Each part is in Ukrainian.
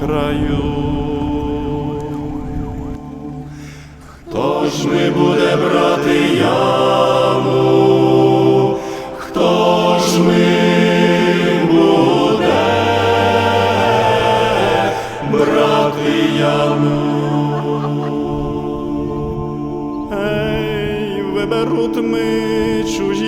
краю. Хто ж ми буде брати яму? Хто ж ми буде брати яму? Ей, виберуть ми чужі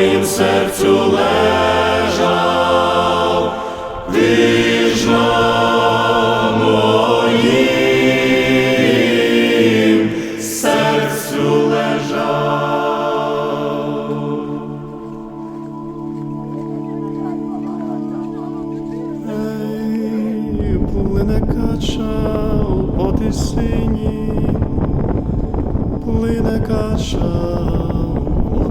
Моїм серцю лежав, на моїм серцю лежав. Ей, плине кача по тисині, плине кача по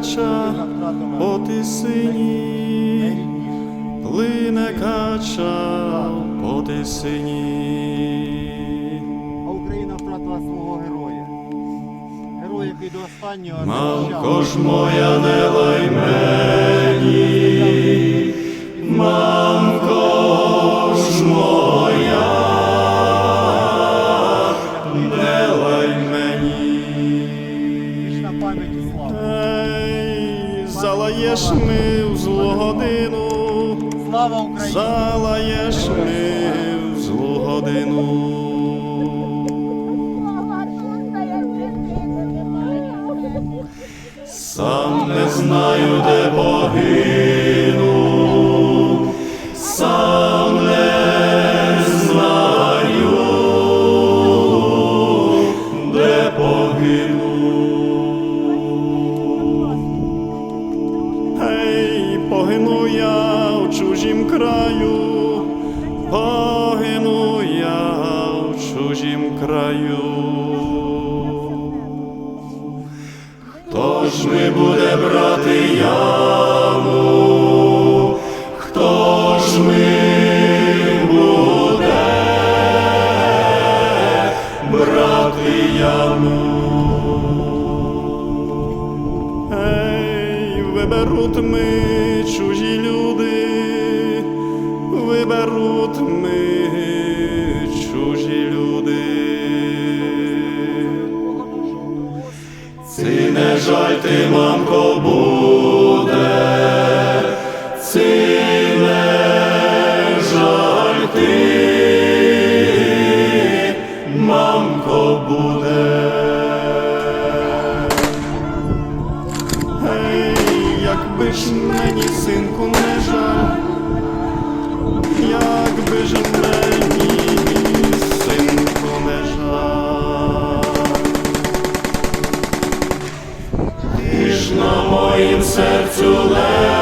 кача по тисині, плине кача по тисині. А Україна втратила свого героя. Герой, який до останнього Мамко ж моя, не лай мені, Залаєш ми в злу годину, слава Україні! Залаєш ми в злу годину. Сам не знаю, де боги. Краю. Тож ми буде ти, мамко, буде, ці не жаль ти, мамко, буде. Якби ж мені, синку, не жаль, якби ж мені, моїм серцю лежиш,